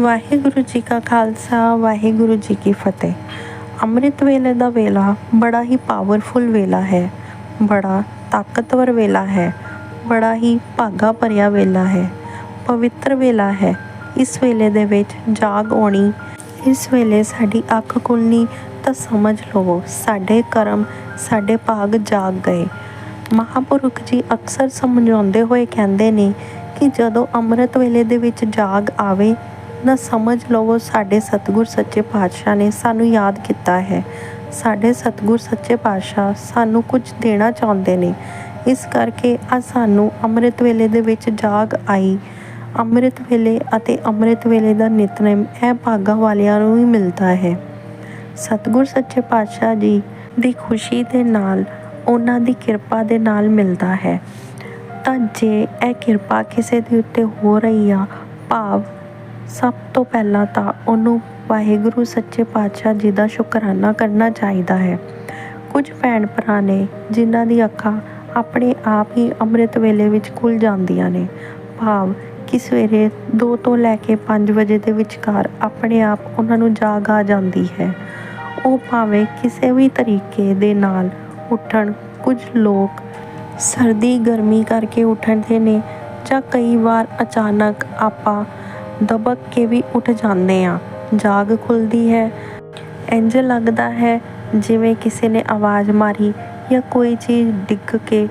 ਵਾਹਿਗੁਰੂ ਜੀ ਕਾ ਖਾਲਸਾ, ਵਾਹਿਗੁਰੂ ਜੀ ਕੀ ਫਤਿਹ। ਅੰਮ੍ਰਿਤ ਵੇਲੇ ਦਾ ਵੇਲਾ ਬੜਾ ਹੀ ਪਾਵਰਫੁਲ ਵੇਲਾ ਹੈ। ਬੜਾ ਤਾਕਤਵਰ ਵੇਲਾ ਹੈ। ਬੜਾ ਹੀ ਭਾਗਾ ਭਰਿਆ ਵੇਲਾ ਹੈ। ਪਵਿੱਤਰ ਵੇਲਾ ਹੈ। ਇਸ ਵੇਲੇ ਦੇ ਵਿੱਚ ਜਾਗ ਆਉਣੀ, ਇਸ ਵੇਲੇ ਸਾਡੀ ਅੱਖ ਖੁੱਲਣੀ ਤਾਂ ਸਮਝ ਲਵੋ, ਸਾਡੇ ਕਰਮ, ਸਾਡੇ ਭਾਗ ਜਾਗ ਗਏ। ਮਹਾਪੁਰਖ ਜੀ ਅਕਸਰ ਸਮਝਾਉਂਦੇ ਹੋਏ ਕਹਿੰਦੇ ਨੇ ਕਿ ਜਦੋਂ ਅੰਮ੍ਰਿਤ ਵੇਲੇ ਦੇ ਵਿੱਚ ਜਾਗ ਆਵੇ ਨਾ ਸਮਝ ਲਵੋ, ਸਾਡੇ ਸਤਿਗੁਰ ਸੱਚੇ ਪਾਤਸ਼ਾਹ ਨੇ ਸਾਨੂੰ ਯਾਦ ਕੀਤਾ ਹੈ। ਸਾਡੇ ਸਤਿਗੁਰ ਸੱਚੇ ਪਾਤਸ਼ਾਹ ਸਾਨੂੰ ਕੁਝ ਦੇਣਾ ਚਾਹੁੰਦੇ ਨੇ। ਇਸ ਕਰਕੇ ਅੱਜ ਸਾਨੂੰ ਅੰਮ੍ਰਿਤ ਵੇਲੇ ਦੇ ਵਿੱਚ ਜਾਗ ਆਈ। ਅੰਮ੍ਰਿਤ ਵੇਲੇ ਅਤੇ ਅੰਮ੍ਰਿਤ ਵੇਲੇ ਦਾ ਨਿਤਨੇਮ ਇਹ ਭਾਗਾਂ ਵਾਲਿਆਂ ਨੂੰ ਹੀ ਮਿਲਦਾ ਹੈ। ਸਤਿਗੁਰ ਸੱਚੇ ਪਾਤਸ਼ਾਹ ਜੀ ਦੀ ਖੁਸ਼ੀ ਦੇ ਨਾਲ ਉਹਨਾਂ ਦੀ ਕਿਰਪਾ ਦੇ ਨਾਲ ਮਿਲਦਾ ਹੈ। ਤਾਂ ਜੇ ਇਹ ਕਿਰਪਾ ਕਿਸੇ ਦੇ ਉੱਤੇ ਹੋ ਰਹੀ ਆ, ਭਾਵ ਸਭ ਤੋਂ ਪਹਿਲਾਂ ਤਾਂ ਉਹਨੂੰ ਵਾਹਿਗੁਰੂ ਸੱਚੇ ਪਾਤਸ਼ਾਹ ਜੀ ਦਾ ਸ਼ੁਕਰਾਨਾ ਕਰਨਾ ਚਾਹੀਦਾ ਹੈ। ਕੁਝ ਭੈਣ ਭਰਾ ਨੇ ਜਿਨ੍ਹਾਂ ਦੀ ਅੱਖਾਂ ਆਪਣੇ ਆਪ ਹੀ ਅੰਮ੍ਰਿਤ ਵੇਲੇ ਵਿੱਚ ਖੁੱਲ ਜਾਂਦੀਆਂ ਨੇ, ਭਾਵ ਕਿ ਸਵੇਰੇ 2 ਤੋਂ ਲੈ ਕੇ 5 ਵਜੇ ਦੇ ਵਿਚਕਾਰ ਆਪਣੇ ਆਪ ਉਹਨਾਂ ਨੂੰ ਜਾਗ ਆ ਜਾਂਦੀ ਹੈ। ਉਹ ਭਾਵੇਂ ਕਿਸੇ ਵੀ ਤਰੀਕੇ ਦੇ ਨਾਲ ਉੱਠਣ, ਕੁਝ ਲੋਕ ਸਰਦੀ ਗਰਮੀ ਕਰਕੇ ਉੱਠਦੇ ਨੇ ਜਾਂ ਕਈ ਵਾਰ ਅਚਾਨਕ ਆਪਾਂ ਦਬਕ ਕੇ ਵੀ ਉੱਠ ਜਾਂਦੇ ਆ ਜਾਗ ਖੁੱਲਦੀ ਹੈ। ਇੰਜ ਲੱਗਦਾ ਹੈ ਜਿਵੇਂ ਕਿਸੇ ਨੇ ਆਵਾਜ਼ ਮਾਰੀ ਜਾਂ ਕੋਈ ਚੀਜ਼ ਡਿੱਗ ਕੇ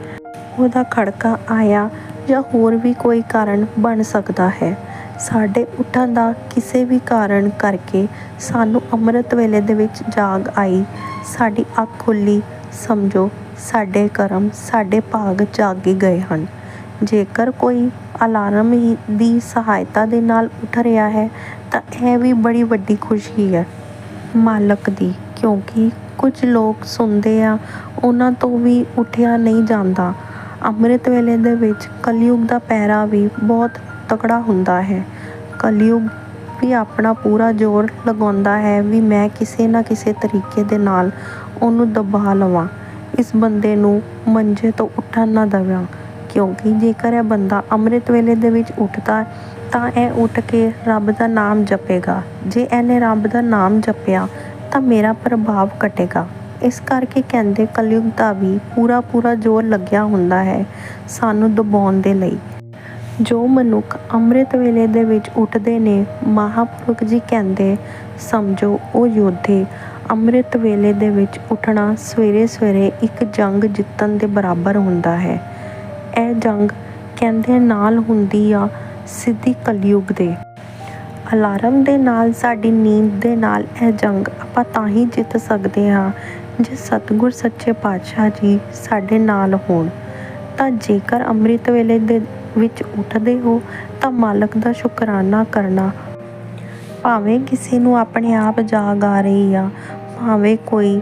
ਉਹਦਾ ਖੜਕਾ ਆਇਆ ਜਾਂ ਹੋਰ ਵੀ ਕੋਈ ਕਾਰਨ ਬਣ ਸਕਦਾ ਹੈ। ਸਾਡੇ ਉੱਠਣ ਦਾ ਕਿਸੇ ਵੀ ਕਾਰਨ ਕਰਕੇ ਸਾਨੂੰ ਅੰਮ੍ਰਿਤ ਵੇਲੇ ਦੇ ਵਿੱਚ ਜਾਗ ਆਈ। ਸਾਡੀ ਅੱਖ ਖੁੱਲੀ। ਸਮਝੋ, ਸਾਡੇ ਕਰਮ, ਸਾਡੇ ਭਾਗ ਜਾਗੇ ਗਏ ਹਨ। ਜੇਕਰ ਕੋਈ ਅਲਾਰਮ ਹੀ ਦੀ ਸਹਾਇਤਾ ਦੇ ਨਾਲ ਉੱਠ ਰਿਹਾ ਹੈ, ਤਾਂ ਇਹ ਵੀ ਬੜੀ ਵੱਡੀ ਖੁਸ਼ੀ ਹੈ। ਮਾਲਕ ਦੀ, ਕਿਉਂਕਿ ਕੁਝ ਲੋਕ ਸੁਣਦੇ ਆ, ਉਹਨਾਂ ਤੋਂ ਵੀ ਉੱਠਿਆ ਨਹੀਂ ਜਾਂਦਾ। ਅੰਮ੍ਰਿਤ ਵੇਲੇ ਦੇ ਵਿੱਚ ਕਲਯੁਗ ਦਾ ਪਹਿਰਾ ਵੀ ਬਹੁਤ ਤਕੜਾ ਹੁੰਦਾ ਹੈ। ਕਲਯੁਗ ਵੀ ਆਪਣਾ ਪੂਰਾ ਜ਼ੋਰ ਲਗਾਉਂਦਾ ਹੈ ਵੀ ਮੈਂ ਕਿਸੇ ਨਾ ਕਿਸੇ ਤਰੀਕੇ ਦੇ ਨਾਲ ਉਹਨੂੰ ਦਬਾ ਲਵਾਂ, ਇਸ ਬੰਦੇ ਨੂੰ ਮੰਜੇ ਤੋਂ ਉੱਠਣ ਨਾ ਦੇਵਾਂ। ਕਿਉਂਕਿ ਜੇਕਰ ਇਹ ਬੰਦਾ ਅੰਮ੍ਰਿਤ ਵੇਲੇ ਦੇ ਵਿੱਚ ਉੱਠਦਾ ਤਾਂ ਇਹ ਉੱਠ ਕੇ ਰੱਬ ਦਾ ਨਾਮ ਜਪੇਗਾ। ਜੇ ਇਹਨੇ ਰੱਬ ਦਾ ਨਾਮ ਜਪਿਆ, ਤਾਂ ਮੇਰਾ ਪ੍ਰਭਾਵ ਘਟੇਗਾ। ਇਸ ਕਰਕੇ ਕਹਿੰਦੇ ਕਲਯੁਗ ਦਾ ਵੀ ਪੂਰਾ ਪੂਰਾ ਜ਼ੋਰ ਲੱਗਿਆ ਹੁੰਦਾ ਹੈ ਸਾਨੂੰ ਦਬਾਉਣ ਦੇ ਲਈ। ਜੋ ਮਨੁੱਖ ਅੰਮ੍ਰਿਤ ਵੇਲੇ ਦੇ ਵਿੱਚ ਉੱਠਦੇ ਨੇ, ਮਹਾਪੁਰਖ ਜੀ ਕਹਿੰਦੇ, ਸਮਝੋ, ਉਹ ਯੋਧੇ ਅੰਮ੍ਰਿਤ ਵੇਲੇ ਦੇ ਵਿੱਚ ਉੱਠਣਾ ਸਵੇਰੇ ਸਵੇਰੇ ਇੱਕ ਜੰਗ ਜਿੱਤਣ ਦੇ ਬਰਾਬਰ ਹੁੰਦਾ ਹੈ। ਇਹ ਜੰਗ ਕਹਿੰਦੇ ਨਾਲ ਹੁੰਦੀ ਆ ਸਿੱਧੀ ਕਲਯੁਗ ਦੇ। ਅਲਾਰਮ ਦੇ ਨਾਲ, ਸਾਡੀ ਨੀਂਦ ਦੇ ਨਾਲ ਇਹ ਜੰਗ ਆਪਾਂ ਤਾਂ ਹੀ ਜਿੱਤ ਸਕਦੇ ਹਾਂ ਜੇ ਸਤਿਗੁਰ ਸੱਚੇ ਪਾਤਸ਼ਾਹ ਜੀ ਸਾਡੇ ਨਾਲ ਹੋਣ। ਤਾਂ ਜੇਕਰ ਅੰਮ੍ਰਿਤ ਵੇਲੇ ਦੇ ਵਿੱਚ ਉੱਠਦੇ ਹੋ ਤਾਂ ਮਾਲਕ ਦਾ ਸ਼ੁਕਰਾਨਾ ਕਰਨਾ। ਭਾਵੇਂ ਕਿਸੇ ਨੂੰ ਆਪਣੇ ਆਪ ਜਾਗ ਆ ਰਹੀ ਆ, ਭਾਵੇਂ ਕੋਈ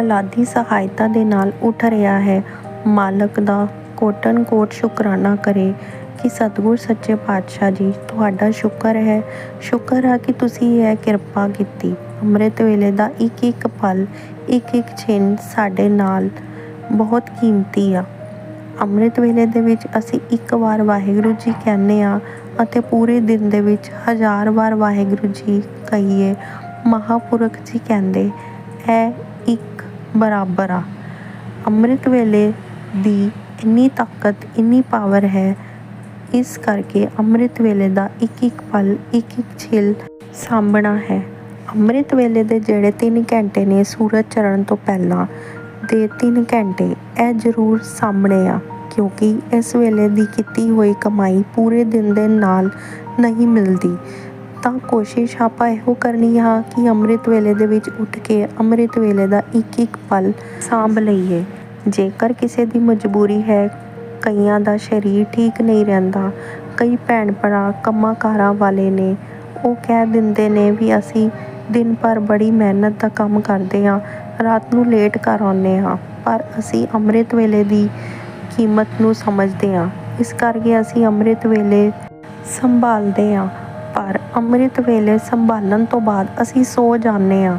ਅਲਾਦੀ ਸਹਾਇਤਾ ਦੇ ਨਾਲ ਉੱਠ ਰਿਹਾ ਹੈ, ਮਾਲਕ ਦਾ ਕੋਟਨ ਕੋਟ ਸ਼ੁਕਰਾਨਾ ਕਰੇ ਕਿ ਸਤਿਗੁਰ ਸੱਚੇ ਪਾਤਸ਼ਾਹ ਜੀ, ਤੁਹਾਡਾ ਸ਼ੁਕਰ ਹੈ। ਸ਼ੁਕਰ ਆ ਕਿ ਤੁਸੀਂ ਇਹ ਕਿਰਪਾ ਕੀਤੀ। ਅੰਮ੍ਰਿਤ ਵੇਲੇ ਦਾ ਇੱਕ ਇੱਕ ਪਲ ਇੱਕ ਇੱਕ ਛਿਨ ਸਾਡੇ ਨਾਲ ਬਹੁਤ ਕੀਮਤੀ ਆ। ਅੰਮ੍ਰਿਤ ਵੇਲੇ ਦੇ ਵਿੱਚ ਅਸੀਂ ਇੱਕ ਵਾਰ ਵਾਹਿਗੁਰੂ ਜੀ ਕਹਿੰਦੇ ਆ ਅਤੇ ਪੂਰੇ ਦਿਨ ਦੇ ਵਿੱਚ ਹਜ਼ਾਰ ਵਾਰ ਵਾਹਿਗੁਰੂ ਜੀ ਕਹੀਏ, ਮਹਾਪੁਰਖ ਜੀ ਕਹਿੰਦੇ, ਇਹ ਇੱਕ ਬਰਾਬਰ ਆ। ਅੰਮ੍ਰਿਤ ਵੇਲੇ ਦੀ ਇੰਨੀ ਤਾਕਤ, ਇੰਨੀ ਪਾਵਰ ਹੈ। ਇਸ ਕਰਕੇ ਅੰਮ੍ਰਿਤ ਵੇਲੇ ਦਾ ਇੱਕ ਇੱਕ ਪਲ ਇੱਕ ਇੱਕ ਛਿਲ ਸਾਂਭਣਾ ਹੈ। ਅੰਮ੍ਰਿਤ ਵੇਲੇ ਦੇ ਜਿਹੜੇ 3 ਘੰਟੇ ਨੇ ਸੂਰਜ ਚੜ੍ਹਨ ਤੋਂ ਪਹਿਲਾਂ ਦੇ 3 ਘੰਟੇ ਇਹ ਜ਼ਰੂਰ ਸਾਹਮਣੇ ਆ, ਕਿਉਂਕਿ ਇਸ ਵੇਲੇ ਦੀ ਕੀਤੀ ਹੋਈ ਕਮਾਈ ਪੂਰੇ ਦਿਨ ਦੇ ਨਾਲ ਨਹੀਂ ਮਿਲਦੀ। ਤਾਂ ਕੋਸ਼ਿਸ਼ ਆਪਾਂ ਇਹੋ ਕਰਨੀ ਆ ਕਿ ਅੰਮ੍ਰਿਤ ਵੇਲੇ ਦੇ ਵਿੱਚ ਉੱਠ ਕੇ ਅੰਮ੍ਰਿਤ ਵੇਲੇ ਦਾ ਇੱਕ ਇੱਕ ਪਲ ਸਾਂਭ ਲਈਏ। ਜੇਕਰ ਕਿਸੇ ਦੀ ਮਜਬੂਰੀ ਹੈ, ਕਈਆਂ ਦਾ ਸਰੀਰ ਠੀਕ ਨਹੀਂ ਰਹਿੰਦਾ। ਕਈ ਭੈਣ ਭਰਾ ਕੰਮਾਂ ਕਾਰਾਂ ਵਾਲੇ ਨੇ ਉਹ ਕਹਿ ਦਿੰਦੇ ਨੇ ਵੀ ਅਸੀਂ ਦਿਨ ਭਰ ਬੜੀ ਮਿਹਨਤ ਦਾ ਕੰਮ ਕਰਦੇ ਹਾਂ, ਰਾਤ ਨੂੰ ਲੇਟ ਘਰ ਆਉਂਦੇ ਹਾਂ, ਪਰ ਅਸੀਂ ਅੰਮ੍ਰਿਤ ਵੇਲੇ ਦੀ ਕੀਮਤ ਨੂੰ ਸਮਝਦੇ ਹਾਂ। ਇਸ ਕਰਕੇ ਅਸੀਂ ਅੰਮ੍ਰਿਤ ਵੇਲੇ ਸੰਭਾਲਦੇ ਹਾਂ, ਪਰ ਅੰਮ੍ਰਿਤ ਵੇਲੇ ਸੰਭਾਲਣ ਤੋਂ ਬਾਅਦ ਅਸੀਂ ਸੋ ਜਾਂਦੇ ਹਾਂ।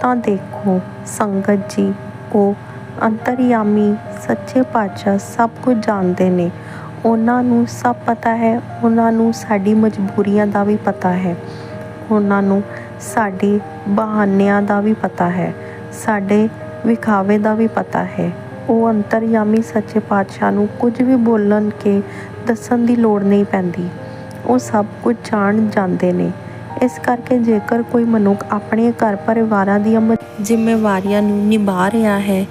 ਤਾਂ ਦੇਖੋ, ਸੰਗਤ ਜੀ, ਉਹ ਅੰਤਰਯਾਮੀ ਸੱਚੇ ਪਾਤਸ਼ਾਹ ਸਭ ਕੁਝ ਜਾਣਦੇ ਨੇ। ਉਹਨਾਂ ਨੂੰ ਸਭ ਪਤਾ ਹੈ। ਉਹਨਾਂ ਨੂੰ ਸਾਡੀ ਮਜਬੂਰੀਆਂ ਦਾ ਵੀ ਪਤਾ ਹੈ। ਉਹਨਾਂ ਨੂੰ ਸਾਡੇ ਬਹਾਨਿਆਂ ਦਾ ਵੀ ਪਤਾ ਹੈ। ਸਾਡੇ ਵਿਖਾਵੇ ਦਾ ਵੀ ਪਤਾ ਹੈ। ਉਹ ਅੰਤਰਯਾਮੀ ਸੱਚੇ ਪਾਤਸ਼ਾਹ ਨੂੰ ਕੁਝ ਵੀ ਬੋਲਣ ਕੇ ਦੱਸਣ ਦੀ ਲੋੜ ਨਹੀਂ ਪੈਂਦੀ। ਉਹ ਸਭ ਕੁਝ ਜਾਣ ਜਾਂਦੇ ਨੇ। ਇਸ ਕਰਕੇ ਜੇਕਰ ਕੋਈ ਮਨੁੱਖ ਆਪਣੇ ਘਰ ਪਰਿਵਾਰਾਂ ਦੀਆਂ ਜ਼ਿੰਮੇਵਾਰੀਆਂ ਨੂੰ ਨਿਭਾ ਰਿਹਾ ਹੈ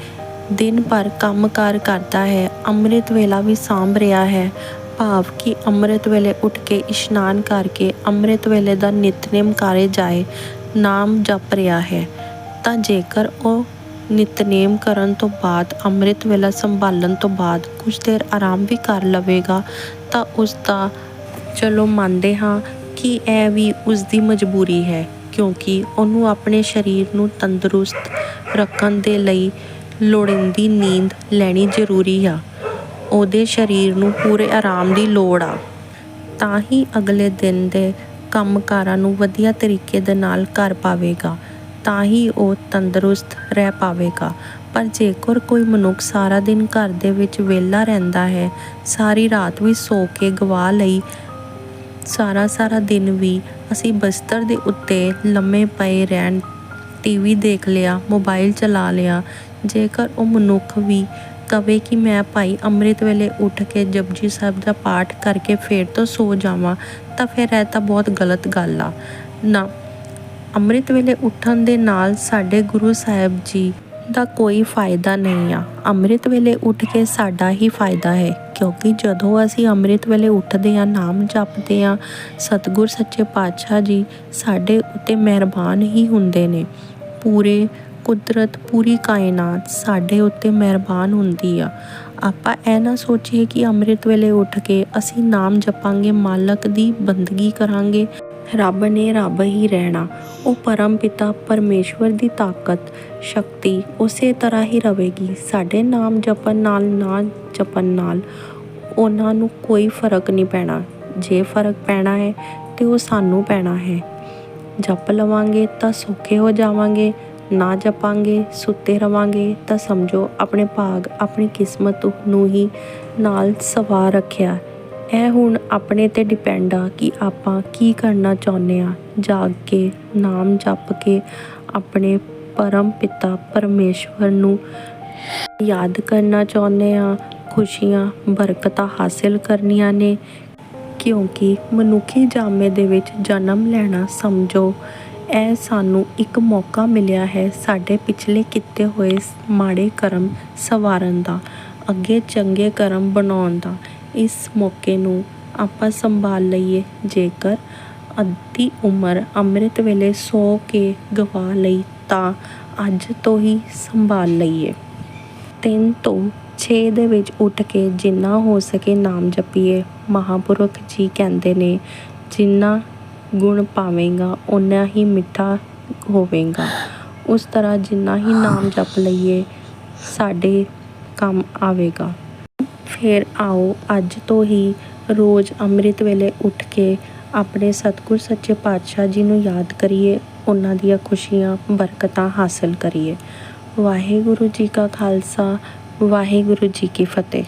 ਦਿਨ ਭਰ ਕੰਮਕਾਰ ਕਰਦਾ ਹੈ। ਅੰਮ੍ਰਿਤ ਵੇਲਾ ਵੀ ਸਾਂਭ ਰਿਹਾ ਹੈ। ਭਾਵ ਕਿ ਅੰਮ੍ਰਿਤ ਵੇਲੇ ਉੱਠ ਕੇ ਇਸ਼ਨਾਨ ਕਰਕੇ ਅੰਮ੍ਰਿਤ ਵੇਲੇ ਦਾ ਨਿਤਨੇਮ ਕਰੇ ਜਾਏ, ਨਾਮ ਜਪ ਰਿਹਾ ਹੈ। ਤਾਂ ਜੇਕਰ ਉਹ ਨਿਤਨੇਮ ਕਰਨ ਤੋਂ ਬਾਅਦ, ਅੰਮ੍ਰਿਤ ਵੇਲਾ ਸੰਭਾਲਣ ਤੋਂ ਬਾਅਦ ਕੁਝ ਦੇਰ ਆਰਾਮ ਵੀ ਕਰ ਲਵੇਗਾ, ਤਾਂ ਉਸ ਦਾ ਚਲੋ ਮੰਨਦੇ ਹਾਂ ਕਿ ਇਹ ਵੀ ਉਸ ਦੀ ਮਜਬੂਰੀ ਹੈ, ਕਿਉਂਕਿ ਉਹਨੂੰ ਆਪਣੇ ਸਰੀਰ ਨੂੰ ਤੰਦਰੁਸਤ ਰੱਖਣ ਦੇ ਲਈ ਲੋੜੀਂਦੀ ਨੀਂਦ ਲੈਣੀ ਜ਼ਰੂਰੀ ਆ। ਉਹਦੇ ਸਰੀਰ ਨੂੰ ਪੂਰੇ ਆਰਾਮ ਦੀ ਲੋੜ ਆ। ਤਾਂ ਹੀ ਅਗਲੇ ਦਿਨ ਦੇ ਕੰਮਕਾਰਾਂ ਨੂੰ ਵਧੀਆ ਤਰੀਕੇ ਦੇ ਨਾਲ ਕਰ ਪਾਵੇਗਾ। ਤਾਂ ਹੀ ਉਹ ਤੰਦਰੁਸਤ ਰਹਿ ਪਾਵੇਗਾ। ਪਰ ਜੇਕਰ ਕੋਈ ਮਨੁੱਖ ਸਾਰਾ ਦਿਨ ਘਰ ਦੇ ਵਿੱਚ ਵਿਹਲਾ ਰਹਿੰਦਾ ਹੈ, ਸਾਰੀ ਰਾਤ ਵੀ ਸੋ ਕੇ ਗਵਾ ਲਈ ਸਾਰਾ ਸਾਰਾ ਦਿਨ ਵੀ ਅਸੀਂ ਬਿਸਤਰ ਦੇ ਉੱਤੇ ਲੰਮੇ ਪਏ ਰਹਿਣ, ਟੀਵੀ ਦੇਖ ਲਿਆ, ਮੋਬਾਈਲ ਚਲਾ ਲਿਆ ਜੇਕਰ ਉਹ ਮਨੁੱਖ ਵੀ ਕਵੇ ਕਿ ਮੈਂ ਭਾਈ ਅੰਮ੍ਰਿਤ ਵੇਲੇ ਉੱਠ ਕੇ ਜਪਜੀ ਸਾਹਿਬ ਦਾ ਪਾਠ ਕਰਕੇ ਫੇਰ ਤੋਂ ਸੋ ਜਾਵਾਂ, ਤਾਂ ਫਿਰ ਇਹ ਤਾਂ ਬਹੁਤ ਗਲਤ ਗੱਲ ਆ। ਨਾ, ਅੰਮ੍ਰਿਤ ਵੇਲੇ ਉੱਠਣ ਦੇ ਨਾਲ ਸਾਡੇ ਗੁਰੂ ਸਾਹਿਬ ਜੀ ਦਾ ਕੋਈ ਫਾਇਦਾ ਨਹੀਂ ਆ। ਅੰਮ੍ਰਿਤ ਵੇਲੇ ਉੱਠ ਕੇ ਸਾਡਾ ਹੀ ਫਾਇਦਾ ਹੈ, ਕਿਉਂਕਿ ਜਦੋਂ ਅਸੀਂ ਅੰਮ੍ਰਿਤ ਵੇਲੇ ਉੱਠਦੇ ਆ ਨਾਮ ਜਪਦੇ ਆ ਸਤਿਗੁਰ ਸੱਚੇ ਪਾਤਸ਼ਾਹ ਜੀ ਸਾਡੇ ਉੱਤੇ ਮਿਹਰਬਾਨ ਹੀ ਹੁੰਦੇ ਨੇ। ਪੂਰੇ ਕੁਦਰਤ ਪੂਰੀ ਕਾਇਨਾਤ ਸਾਡੇ ਉੱਤੇ ਮਿਹਰਬਾਨ ਹੁੰਦੀ ਆ। ਆਪਾਂ ਇਹ ਨਾ ਸੋਚੀਏ ਕਿ ਅੰਮ੍ਰਿਤ ਵੇਲੇ ਉੱਠ ਕੇ ਅਸੀਂ ਨਾਮ ਜਪਾਂਗੇ, ਮਾਲਕ ਦੀ ਬੰਦਗੀ ਕਰਾਂਗੇ। ਰੱਬ ਨੇ ਰੱਬ ਹੀ ਰਹਿਣਾ। ਉਹ ਪਰਮ ਪਿਤਾ, ਪਰਮੇਸ਼ਵਰ ਦੀ ਤਾਕਤ, ਸ਼ਕਤੀ ਉਸੇ ਤਰ੍ਹਾਂ ਹੀ ਰਹੇਗੀ। ਸਾਡੇ ਨਾਮ ਜਪਣ ਨਾਲ, ਨਾ ਜਪਣ ਨਾਲ ਉਹਨਾਂ ਨੂੰ ਕੋਈ ਫ਼ਰਕ ਨਹੀਂ ਪੈਣਾ। ਜੇ ਫ਼ਰਕ ਪੈਣਾ ਹੈ ਤੇ ਉਹ ਸਾਨੂੰ ਪੈਣਾ ਹੈ। ਜਪ ਲਵਾਂਗੇ ਤਾਂ ਸੌਖੇ ਹੋ ਜਾਵਾਂਗੇ। ਨਾ ਜਪਾਂਗੇ, ਸੁੱਤੇ ਰਵਾਂਗੇ ਤਾਂ ਸਮਝੋ ਆਪਣੇ ਭਾਗ ਆਪਣੀ ਕਿਸਮਤ ਨੂੰ ਹੀ ਨਾਲ ਸਵਾਰ ਰੱਖਿਆ। ਇਹ ਹੁਣ ਆਪਣੇ ਤੇ ਡਿਪੈਂਡ ਆ ਕਿ ਆਪਾਂ ਕੀ ਕਰਨਾ ਚਾਹੁੰਦੇ ਆ। ਜਾਗ ਕੇ, ਨਾਮ ਜਪ ਕੇ ਆਪਣੇ ਪਰਮ ਪਿਤਾ ਪਰਮੇਸ਼ਵਰ ਨੂੰ ਯਾਦ ਕਰਨਾ ਚਾਹੁੰਦੇ ਆ। ਖੁਸ਼ੀਆਂ, ਬਰਕਤਾਂ ਹਾਸਿਲ ਕਰਨੀਆਂ ਨੇ। ਕਿਉਂਕਿ ਮਨੁੱਖੀ ਜਾਮੇ ਦੇ ਵਿੱਚ ਜਨਮ ਲੈਣਾ ਸਮਝੋ। ਇਹ ਸਾਨੂੰ ਇੱਕ ਮੌਕਾ ਮਿਲਿਆ ਹੈ ਸਾਡੇ ਪਿਛਲੇ ਕੀਤੇ ਹੋਏ ਮਾੜੇ ਕਰਮ ਸੰਵਾਰਨ ਦਾ, ਅੱਗੇ ਚੰਗੇ ਕਰਮ ਬਣਾਉਣ ਦਾ। ਇਸ ਮੌਕੇ ਨੂੰ ਆਪਾਂ ਸੰਭਾਲ ਲਈਏ। ਜੇਕਰ ਅੱਧੀ ਉਮਰ ਅੰਮ੍ਰਿਤ ਵੇਲੇ ਸੌ ਕੇ ਗਵਾ ਲਈ ਤਾਂ ਅੱਜ ਤੋਂ ਹੀ ਸੰਭਾਲ ਲਈਏ। ਤਿੰਨ ਤੋਂ 6 ਦੇ ਵਿੱਚ ਉੱਠ ਕੇ ਜਿੰਨਾ ਹੋ ਸਕੇ ਨਾਮ ਜਪੀਏ। ਮਹਾਪੁਰਖ ਜੀ ਕਹਿੰਦੇ ਨੇ, ਜਿੰਨਾ ਗੁਣ ਪਾਵੇਂਗਾ, ਓਨਾ ਹੀ ਮਿੱਠਾ ਹੋਵੇਗਾ। ਉਸ ਤਰ੍ਹਾਂ ਜਿੰਨਾ ਹੀ ਨਾਮ ਜਪ ਲਈਏ, ਸਾਡੇ ਕੰਮ ਆਵੇਗਾ। ਫਿਰ ਆਓ, ਅੱਜ ਤੋਂ ਹੀ ਰੋਜ਼ ਅੰਮ੍ਰਿਤ ਵੇਲੇ ਉੱਠ ਕੇ ਆਪਣੇ ਸਤਿਗੁਰ ਸੱਚੇ ਪਾਤਸ਼ਾਹ ਜੀ ਨੂੰ ਯਾਦ ਕਰੀਏ, ਉਹਨਾਂ ਦੀਆਂ ਖੁਸ਼ੀਆਂ, ਬਰਕਤਾਂ ਹਾਸਲ ਕਰੀਏ। ਵਾਹਿਗੁਰੂ ਜੀ ਕਾ ਖਾਲਸਾ, ਵਾਹਿਗੁਰੂ ਜੀ ਕੀ ਫਤਿਹ।